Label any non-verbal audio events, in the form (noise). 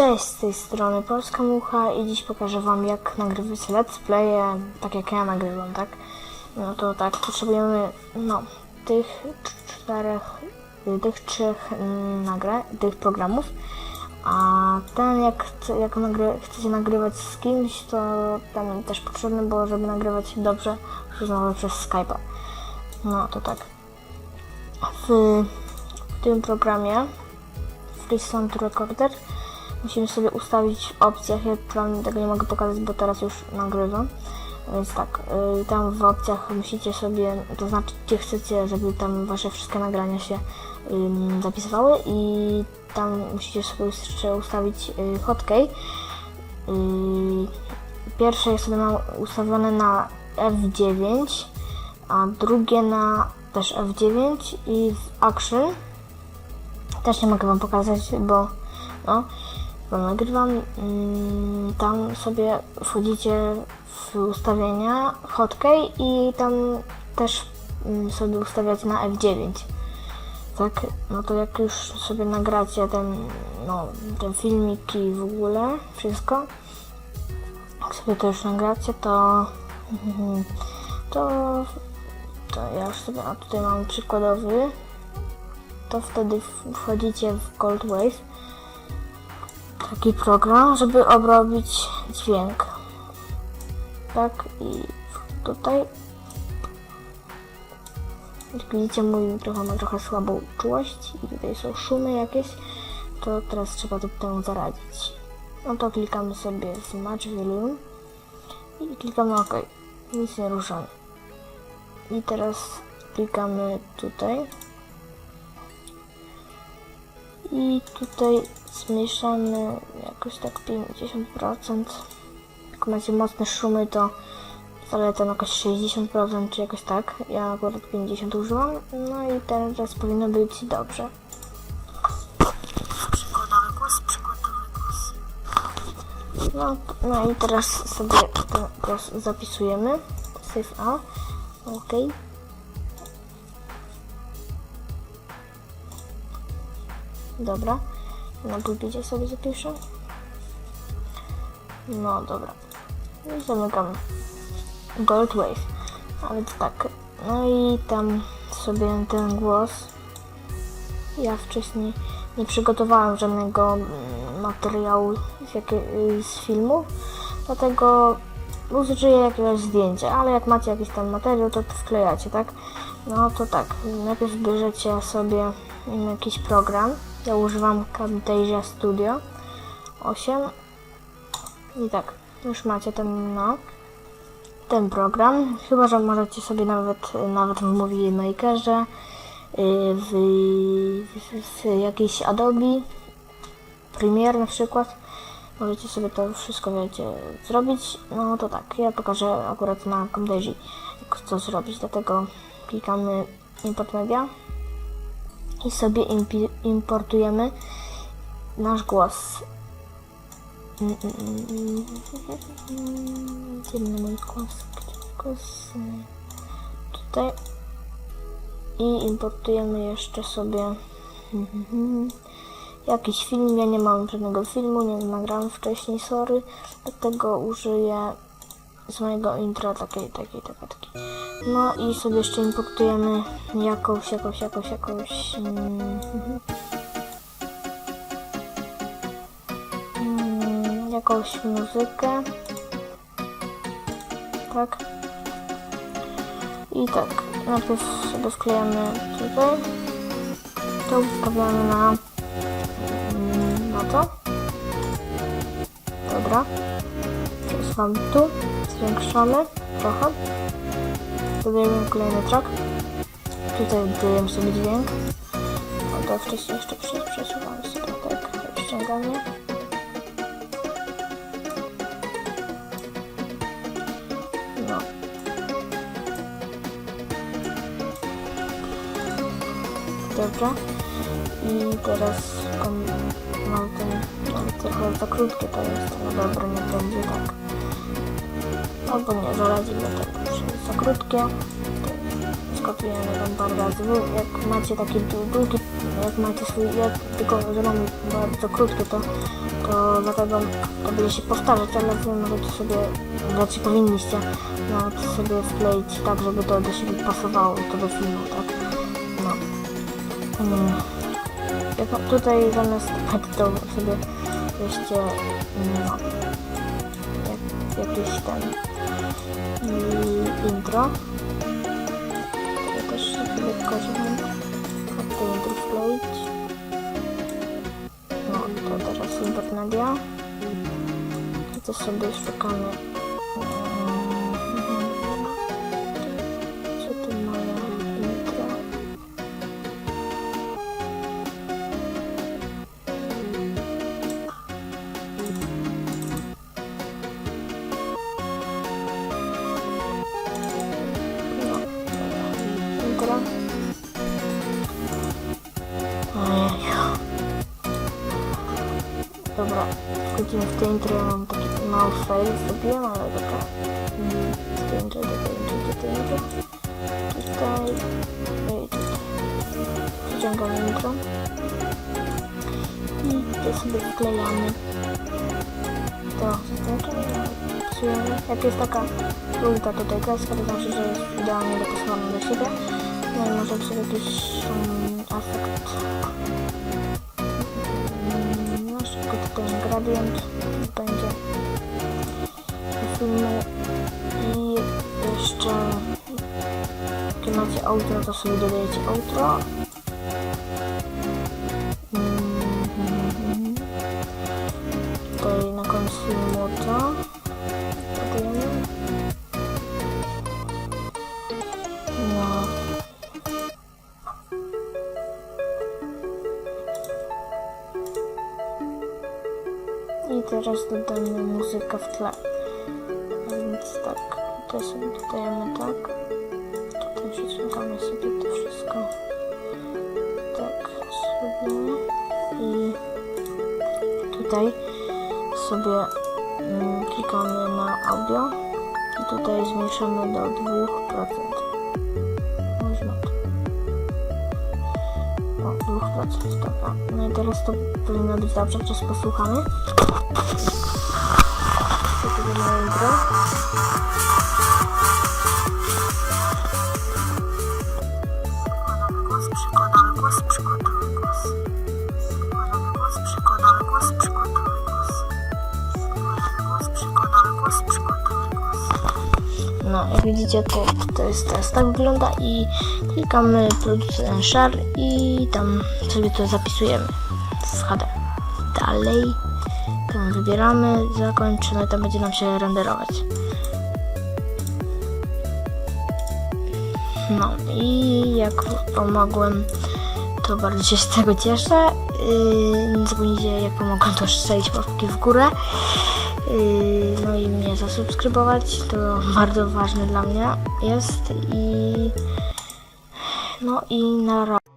Cześć, z tej strony Polska Mucha i dziś pokażę Wam jak nagrywać let's playe, tak jak ja nagrywam, tak? No to tak, potrzebujemy, no, tych czterech, tych trzech mm, nagra, tych programów, a ten jak, jak nagry, chcecie nagrywać z kimś, to tam też potrzebny, bo żeby nagrywać dobrze, rozmawiać przez Skype'a. No to tak. W tym programie Free Sound Recorder musimy sobie ustawić w opcjach, ja tego nie mogę pokazać, bo teraz już nagrywam. Więc tak, y, tam w opcjach musicie sobie, to znaczy gdzie chcecie, żeby tam wasze wszystkie nagrania się ym, zapisywały i tam musicie sobie jeszcze ustawić y, hotkey. Pierwsze sobie mam ustawione na F9, a drugie na też F9 i w Action. Też nie mogę wam pokazać, bo no, bo nagrywam. Mm, tam sobie wchodzicie w ustawienia hotkey i tam też mm, sobie ustawiać na F9. Tak, no to jak już sobie nagracie ten, no, ten filmik i w ogóle wszystko, jak sobie to już nagracie, to (laughs) to, to ja już sobie, a tutaj mam przykładowy, to wtedy wchodzicie w Gold Wave taki program, żeby obrobić dźwięk. Tak i tutaj jak widzicie mój mikrofon ma trochę słabą czułość i tutaj są szumy jakieś, to teraz trzeba to temu zaradzić. No to klikamy sobie w Match Volume i klikamy OK. Nic nie ruszamy. I teraz klikamy tutaj i tutaj zmniejszamy jakoś tak 50%. Jak macie mocne szumy, to zalecam jakoś 60% czy jakoś tak. Ja akurat 50 użyłam. No i teraz powinno być dobrze. Przykładowy głos, przykładowy głos. No, no i teraz sobie ten głos zapisujemy. Save A. OK. Dobra. Na pulpicie sobie zapiszę. No dobra. I zamykam Gold Wave. A więc tak. No i tam sobie ten głos. Ja wcześniej nie przygotowałam żadnego materiału z, z filmu, dlatego użyję jakiegoś zdjęcia, ale jak macie jakiś tam materiał, to, wklejacie, tak? No to tak, najpierw bierzecie sobie jakiś program. Ja używam Camtasia Studio 8 i tak, już macie ten, no, ten program. Chyba, że możecie sobie nawet, nawet w Movie Makerze, y, w, w, jakiejś Adobe Premiere na przykład. Możecie sobie to wszystko, wiecie, zrobić. No to tak, ja pokażę akurat na Camtasia, co zrobić. Dlatego klikamy Import Media i sobie importujemy nasz głos. Mm, mm, mm, mm. Mój głos? Głos? Mm. Tutaj. I importujemy jeszcze sobie jakiś film. Ja nie mam żadnego filmu, nie nagrałem wcześniej, sorry. Dlatego użyję z mojego intro takiej, takiej, takiej. No i sobie jeszcze importujemy jakąś, jakąś, jakąś, jakąś. mm, mm, jakąś muzykę. Tak. I tak, najpierw sobie wklejamy tutaj. To ustawiamy na, mm, na to. Dobra. Przesuwamy tu, zwiększamy trochę. Dodajemy kolejny track. Tutaj dodajemy sobie dźwięk. A to wcześniej jeszcze prze- przesuwamy sobie tak, ściągamy. No. Dobra. I teraz mam ten, trochę za krótkie to jest, no dobra, nie będzie tak. Albo nie, zaradzimy to już jest za krótkie. To Skopiujemy tam parę razy. Jak macie taki dłu- długi jak macie swój, jak tylko, że mam bardzo krótkie, to, to dlatego to będzie się powtarzać, ale wy możecie sobie, znaczy powinniście nawet sobie wkleić tak, żeby to do siebie pasowało, to do filmu, tak? No. Mm. Jak tutaj zamiast pet to sobie weźcie, no, jak, jakiś ten i intro. Ja też od tej intro wkleić. No, to teraz Intermedia. I to sobie szukamy. Dobra, wchodzimy w te intro, ja mam taki mały fail zrobiłem, ale dobra. Mm, Z tej intro, do tej intro, do tej intro. Tutaj, i tutaj. Wyciągamy intro. I to sobie wklejamy. To zaznaczamy. Jak jest taka żółta tutaj kreska, to znaczy, że jest idealnie dopasowana do siebie. No i może sobie jakiś um, efekt Mm, Tutaj gradient będzie filmu i jeszcze jak macie outro, to sobie dodajecie outro. Dodamy muzykę w tle. Więc tak, tutaj sobie dodajemy tak. Tutaj przyciągamy sobie to wszystko. Tak sobie. I tutaj sobie mm, klikamy na audio. I tutaj zmniejszamy do 2%. Można to. O, 2%, dobra. No i teraz to powinno być dobrze, teraz posłuchamy. Głos. No, jak widzicie, to, to jest teraz tak wygląda i klikamy producent share i tam sobie to zapisujemy w HD. Dalej, wybieramy, zakończ, i tam będzie nam się renderować. No i jak pomogłem, to bardzo się z tego cieszę. Yy, nie zapomnijcie, jak pomogłem, to strzelić łapki w górę. Yy, no i mnie zasubskrybować, to bardzo ważne dla mnie jest i no i na razie.